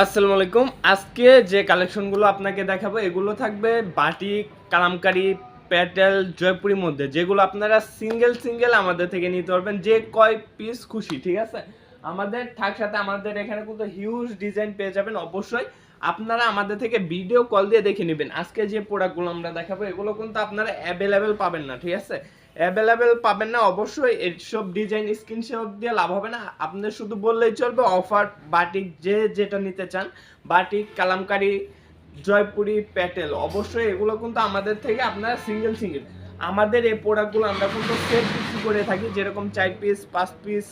আসসালামু আলাইকুম। আজকে যে কালেকশনগুলো আপনাকে দেখাবো, এগুলো থাকবে বাটিক, কালামকারি, প্যাটেল জয়পুরির মধ্যে। যেগুলো আপনারা সিঙ্গেল সিঙ্গেল আমাদের থেকে নিতে পারবেন। যে কয় পিস খুশি, ঠিক আছে? আমাদের থাক সাথে আমাদের এখানে কিন্তু হিউজ ডিজাইন পেয়ে যাবেন অবশ্যই। আপনারা আমাদের থেকে ভিডিও কল দিয়ে দেখে নেবেন। আজকে যে প্রোডাক্টগুলো আমরা দেখাবো, এগুলো কিন্তু আপনারা অ্যাভেলেবেল পাবেন না, ঠিক আছে? অ্যাভেলেবেল পাবেন না। অবশ্যই এইসব ডিজাইন স্ক্রিনশট দিয়ে লাভ হবে না। আপনাদের শুধু বললেই চলবে অফার বাটিক যে যেটা নিতে চান বাটিক কালামকারি, জয়পুরি, প্যাটেল, অবশ্যই এগুলো কিন্তু আমাদের থেকে আপনারা সিঙ্গেল সিঙ্গেল আমাদের এই প্রোডাক্টগুলো আমরা কিন্তু সেট বিক্রি করে থাকি, যেরকম চার পিস পাঁচ পিস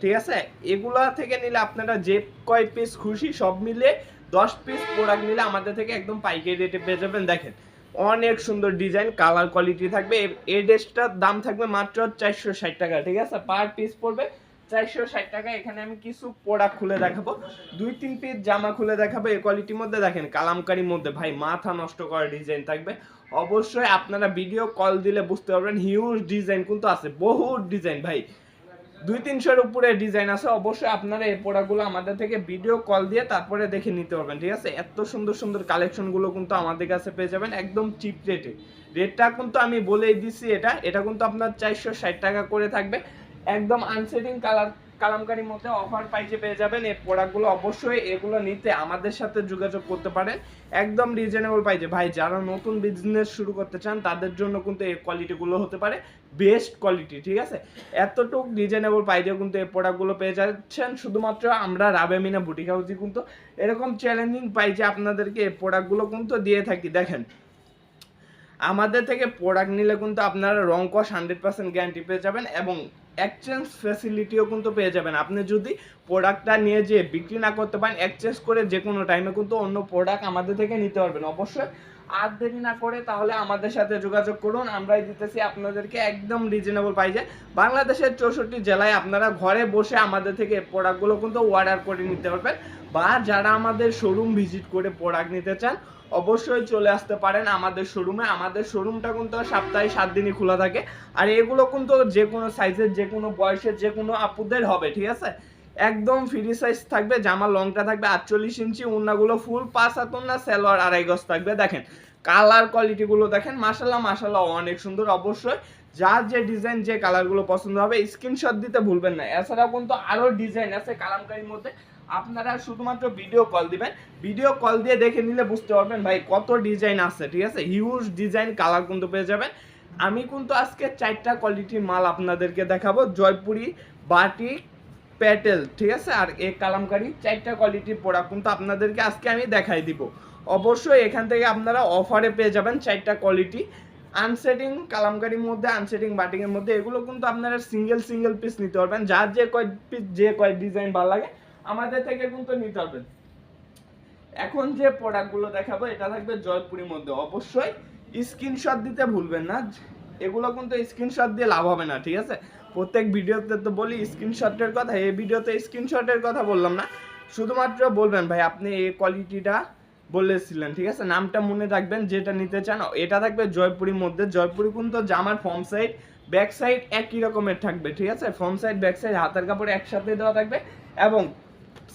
ঠিক আছে? এগুলা থেকে নিলে আপনারা যে কয় পিস খুশি সব মিলে দশ পিস প্রোডাক্ট নিলে আমাদের থেকে একদম পাইকারি রেটে পেয়ে যাবেন। দেখেন অনেক সুন্দর ডিজাইন কালার কোয়ালিটি থাকবে। এই ড্রেসটার দাম থাকবে মাত্র চারশো ষাট টাকা, ঠিক আছে? পার পিস পড়বে চারশো ষাট টাকা। এখানে আমি কিছু প্রোডাক্ট খুলে দেখাবো। দুই, তিন পিস জামা খুলে দেখাবো। এই কোয়ালিটির মধ্যে দেখেন, কালামকারির মধ্যে। ভাই, মাথা নষ্ট করা ডিজাইন থাকবে। অবশ্যই আপনারা ভিডিও কল দিলে বুঝতে পারবেন হিউজ ডিজাইন কিন্তু আছে বহু ডিজাইন ভাই। দুই তিনশোর উপরে ডিজাইন আছে, অবশ্যই আপনারা এই প্রোডাক্টগুলো আমাদের থেকে ভিডিও কল দিয়ে তারপরে দেখে নিতে পারবেন, ঠিক আছে? এত সুন্দর সুন্দর কালেকশনগুলো কিন্তু আমাদের কাছে পেয়ে যাবেন, একদম চিপ রেটে রেটটা কিন্তু আমি বলেই দিছি এটা এটা কিন্তু আপনার চারশো ষাট টাকা করে থাকবে, একদম আনসেটিং কালার কালামকারির মধ্যে অফার পাইছে পেয়ে যাবেন। এই প্রোডাক্টগুলো অবশ্যই এগুলো নিতে আমাদের সাথে যোগাযোগ করতে পারেন। একদম রিজনেবল পাইছে ভাই, যারা নতুন বিজনেস শুরু করতে চান, তাদের জন্য কিন্তু এই কোয়ালিটিগুলো হতে পারে। বেস্ট কোয়ালিটি ঠিক আছে? এতটুক রিজনেবল পাইজে কিন্তু এই প্রোডাক্টগুলো পেয়ে যাচ্ছেন। শুধুমাত্র আমরা রাবেমিনা বুটিক হাউসে কিন্তু এরকম চ্যালেঞ্জিং পাইজে আপনাদেরকে এই প্রোডাক্টগুলো কিন্তু দিয়ে থাকি। দেখেন, আমাদের থেকে প্রোডাক্ট নিলে কিন্তু আপনারা রং কস হান্ড্রেড পার্সেন্ট গ্যারান্টি পেয়ে যাবেন এবং এক্সচেঞ্জ ফ্যাসিলিটিও কিন্তু পেয়ে যাবেন। আপনি যদি প্রোডাক্টটা নিয়ে যে বিক্রি না করতে পারেন এক্সচেঞ্জ করে যে কোনো টাইমে কিন্তু অন্য প্রোডাক্ট আমাদের থেকে নিতে পারবেন। অবশ্যই আর দেরি না করে তাহলে আমাদের সাথে যোগাযোগ করুন। আমরাই দিতেছি আপনাদেরকে একদম রিজনেবল প্রাইজে বাংলাদেশের চৌষট্টি জেলায় আপনারা ঘরে বসে আমাদের থেকে প্রোডাক্টগুলো কিন্তু অর্ডার করে নিতে পারবেন। বা যারা আমাদের শোরুম ভিজিট করে প্রোডাক্ট নিতে চান, অবশ্যই চলে আসতে পারেন আমাদের শোরুমে আমাদের শোরুমটা কিন্তু সপ্তাহে সাত দিনই খোলা থাকে। আর এগুলো কিন্তু যে কোনো সাইজের যে কোনো বয়সের, যে কোনো আপুদের হবে, ঠিক আছে? একদম ফ্রি সাইজ থাকবে, জামা লংটা থাকবে, আটচল্লিশ ইঞ্চি উন্নাগুলো ফুল পাঁচ হাত উন্না, সালোয়ার আড়াই গজ থাকবে। দেখেন কালার কোয়ালিটিগুলো দেখেন মাসাল্লাহ মাসাল্লাহ অনেক সুন্দর অবশ্যই। যার যে ডিজাইন যে কালারগুলো পছন্দ হবে স্ক্রিনশট দিতে ভুলবেন না। এছাড়াও কিন্তু আরও ডিজাইন আছে কালামকারির মধ্যে। আপনারা শুধুমাত্র ভিডিও কল দিবেন। ভিডিও কল দিয়ে দেখে নিলে বুঝতে পারবেন, ভাই, কত ডিজাইন আছে, ঠিক আছে? হিউজ ডিজাইন কালার কিন্তু পেয়ে যাবেন। আমি কিন্তু আজকে চারটা কোয়ালিটির মাল আপনাদেরকে দেখাবো। জয়পুরি, বাটি প্যাটেল ঠিক আছে? আর এ কালামকারি, চারটা কোয়ালিটির প্রোডাক্ট কিন্তু আপনাদেরকে আজকে আমি দেখাই দিব। অবশ্যই এখান থেকে আপনারা অফারে পেয়ে যাবেন চারটা কোয়ালিটি আনসেটিং কালামকারির মধ্যে আনসেটিং বাটিংয়ের মধ্যে, এগুলো কিন্তু আপনারা সিঙ্গেল সিঙ্গেল পিস নিতে পারবেন। যার যে কয় পিস যে কয় ডিজাইন ভালো লাগে, আমাদের থেকে কিন্তু নিতে পারবেন। এখন যে প্রোডাক্টগুলো দেখাবো, এটা থাকবে জয়পুরের মধ্যে। অবশ্যই স্ক্রিনশট দিতে ভুলবেন না। এগুলো কিন্তু স্ক্রিনশট দিয়ে লাভ হবে না, ঠিক আছে? প্রত্যেক ভিডিওতে তো বলি স্ক্রিনশটের কথা, এই ভিডিওতে স্ক্রিনশটের কথা বললাম না। শুধুমাত্র বলবেন ভাই, আপনি এই কোয়ালিটিটা বলেছিলেন, ঠিক আছে? নামটা মনে রাখবেন, যেটা নিতে চান, এটা থাকবে জয়পুরীর মধ্যে। জয়পুরি কিন্তু জামার ফর্ম সাইড, ব্যাক সাইড একই রকমের থাকবে, ঠিক আছে? ফর্ম সাইড, ব্যাক সাইড, হাতের কাপড় একসাথে দেওয়া থাকবে এবং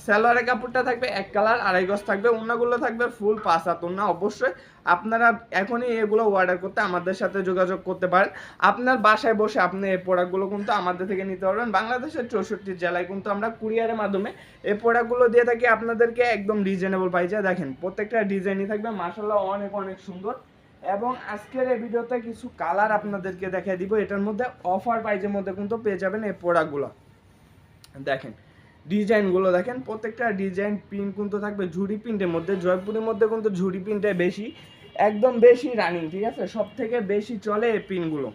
সালোয়ারের কাপড়টা থাকবে এক কালার, আড়াই গজ থাকবে অন্যগুলো থাকবে ফুল পাঁচ হাত ওন্না অবশ্যই আপনারা এখনই এগুলো অর্ডার করতে আমাদের সাথে যোগাযোগ করতে পারেন। আপনার বাসায় বসে আপনি এই প্রোডাক্টগুলো কিন্তু আমাদের থেকে নিতে পারবেন। বাংলাদেশের চৌষট্টি জেলায় কিন্তু আমরা কুরিয়ারের মাধ্যমে এই প্রোডাক্টগুলো দিয়ে থাকি আপনাদেরকে একদম রিজনেবল প্রাইসে দেখেন, প্রত্যেকটা ডিজাইনই থাকবে মার্শাল্লাহ অনেক অনেক সুন্দর। এবং আজকের এই ভিডিওতে কিছু কালার আপনাদেরকে দেখিয়ে দিব। এটার মধ্যে অফার প্রাইজের মধ্যে কিন্তু পেয়ে যাবেন এই প্রোডাক্টগুলো দেখেন ডিজাইনগুলো দেখেন, প্রত্যেকটা ডিজাইন প্রিন্ট কিন্তু থাকবে, ঝুড়ি প্রিন্টের মধ্যে, জয়পুরের মধ্যে কিন্তু ঝুড়ি প্রিন্টে বেশি, একদম বেশি রানিং ঠিক আছে? সব থেকে বেশি চলে এই পিনগুলো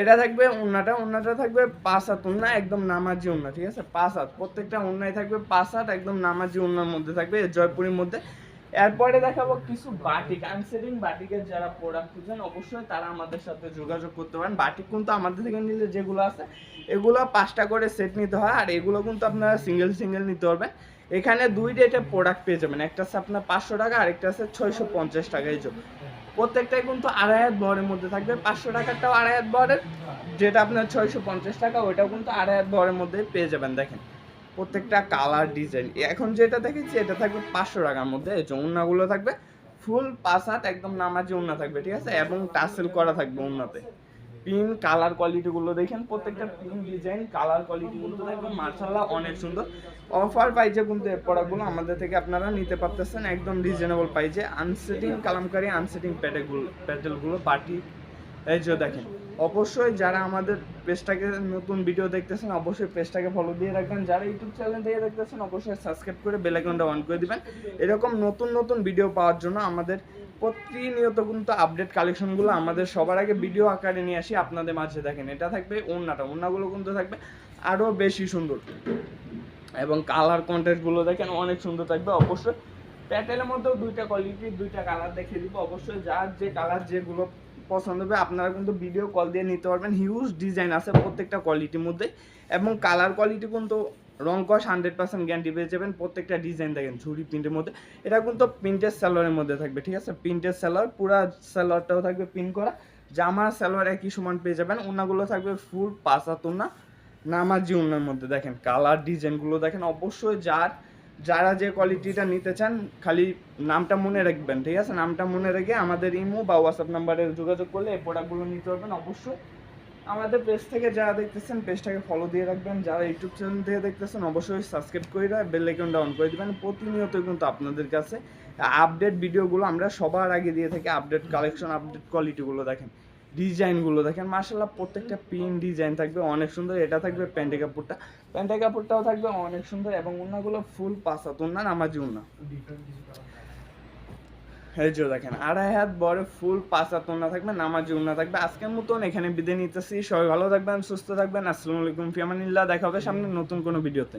এটা থাকবে উন্নাটা উন্নাটা থাকবে পাঁচ হাত উন্না একদম নামাজি উন্না ঠিক আছে? পাঁচ হাত প্রত্যেকটা উন্নায় থাকবে পাঁচ হাত একদম নামাজি উন্নার মধ্যে থাকবে, জয়পুরের মধ্যে। এরপরে দেখাবো কিছু বাটিক। আনসেটিং বাটিকের যারা প্রোডাক্ট খুঁজছেন, অবশ্যই তারা আমাদের সাথে যোগাযোগ করতে পারেন। বাটিক কিন্তু আমাদের থেকে নিলে যেগুলো আছে, এগুলো পাঁচটা করে সেট নিতে হয়, আর এগুলো কিন্তু আপনারা সিঙ্গেল সিঙ্গেল নিতে পারবেন। এখানে দুই রেটে প্রোডাক্ট পেয়ে যাবেন। একটা আছে আপনার পাঁচশো টাকা আরেকটা আছে ছয়শো পঞ্চাশ টাকা এই জন্য প্রত্যেকটাই কিন্তু আড়াই হাত মধ্যে থাকবে। পাঁচশো টাকারটাও আড়াই হাত যেটা আপনার ছয়শো পঞ্চাশ টাকা, ওইটাও কিন্তু আড়াই হাত বহরের মধ্যে পেয়ে যাবেন, দেখেন। প্রত্যেকটা কালার ডিজাইন এখন যেটা দেখেছি, এটা থাকবে পাঁচশো টাকার মধ্যে। এই যে থাকবে ফুল পাঁচ হাত একদম নামাজি ওড়না থাকবে, ঠিক আছে? এবং টাসেল করা থাকবে ওড়নাতে। পিন কালার কোয়ালিটি গুলো দেখেন, প্রত্যেকটা পিন ডিজাইন কালার কোয়ালিটি কিন্তু থাকবে মার্শাল্লাহ অনেক সুন্দর। অফার পাইছে কিন্তু এই প্রোডাক্টগুলো আমাদের থেকে আপনারা নিতে পারতেছেন, একদম রিজনেবল পাইছে আনসেটিং কালামকারি আনসেটিং প্যাটেলগুলো প্যাটেলগুলো বাটি। এই যে দেখেন অবশ্যই যারা আমাদের পেজটাকে নতুন ভিডিও দেখতেছেন, অবশ্যই পেজটাকে ফলো দিয়ে রাখবেন। যারা ইউটিউব চ্যানেল থেকে দেখতেছেন, অবশ্যই সাবস্ক্রাইব করে বেল আইকনটা অন করে দিবেন। এরকম নতুন নতুন ভিডিও পাওয়ার জন্য আমাদের প্রতিনিয়ত কিন্তু আপডেট কালেকশনগুলো আমাদের সবার আগে ভিডিও আকারে নিয়ে আসি, আপনাদের মাঝে দেখেন। এটা থাকবে ওড়নাটা। ওড়নাগুলো কিন্তু থাকবে আরও বেশি সুন্দর। এবং কালার কন্টেন্টগুলো দেখেন অনেক সুন্দর থাকবে। অবশ্যই প্যাটেলের মধ্যেও দুইটা কোয়ালিটি দুইটা কালার দেখিয়ে দিব। অবশ্যই যার যে কালার যেগুলো পছন্দ হবে, আপনারা কিন্তু ভিডিও কল দিয়ে নিতে পারবেন। হিউজ ডিজাইন আছে প্রত্যেকটা কোয়ালিটির মধ্যে। এবং কালার কোয়ালিটি কিন্তু রং কস হান্ড্রেড পার্সেন্ট গ্যারান্টি পেয়ে যাবেন প্রত্যেকটা ডিজাইন দেখেন, ঝুড়ি প্রিন্টের মধ্যে। এটা কিন্তু প্রিন্টের স্যালোয়ারের মধ্যে থাকবে, ঠিক আছে? প্রিন্টের স্যালোয়ার পুরা স্যালোয়ারটাও থাকবে প্রিন্ট করা। জামা স্যালোয়ার একই সমান পেয়ে যাবেন। ওনাগুলো থাকবে ফুল পাঁচাত না নামাজি ওনার মধ্যে। দেখেন কালার ডিজাইনগুলো দেখেন, অবশ্যই যার যারা যে কোয়ালিটিটা নিতে চান, খালি নামটা মনে রাখবেন, ঠিক আছে? নামটা মনে রেখে আমাদের ইমো বা হোয়াটসঅ্যাপ নাম্বারে যোগাযোগ করলে এই প্রোডাক্টগুলো নিতে পারবেন অবশ্যই। আমাদের পেজ থেকে যারা দেখতেছেন পেজটাকে ফলো দিয়ে রাখবেন। যারা ইউটিউব চ্যানেল থেকে দেখতেছেন, অবশ্যই সাবস্ক্রাইব করে বেল আইকনটা অন করে দেবেন। প্রতিনিয়ত কিন্তু আপনাদের কাছে আপডেট ভিডিওগুলো আমরা সবার আগে দিয়ে থাকি আপডেট কালেকশন আপডেট কোয়ালিটিগুলো দেখেন। ডিজাইনগুলো দেখেন মার্শাল্লাহ প্রত্যেকটা পিন ডিজাইন থাকবে, অনেক সুন্দর। এটা থাকবে প্যান্টে কাপড়টা। প্যান্টে কাপড়টাও থাকবে, অনেক সুন্দর এবং ফুল পাঁচাত ওনা নামাজি ওনা এই যে দেখেন, আড়াই হাত বড় ফুল পাঁচাত ওনা থাকবে, নামাজি ওনা থাকবে। আজকের মতন এখানে বিদায় নিতেছি। সবাই ভালো থাকবেন, সুস্থ থাকবেন। আসসালামু আলাইকুম, ফিয়ামানিল্লাহ। দেখা হবে সামনে নতুন কোনো ভিডিওতে।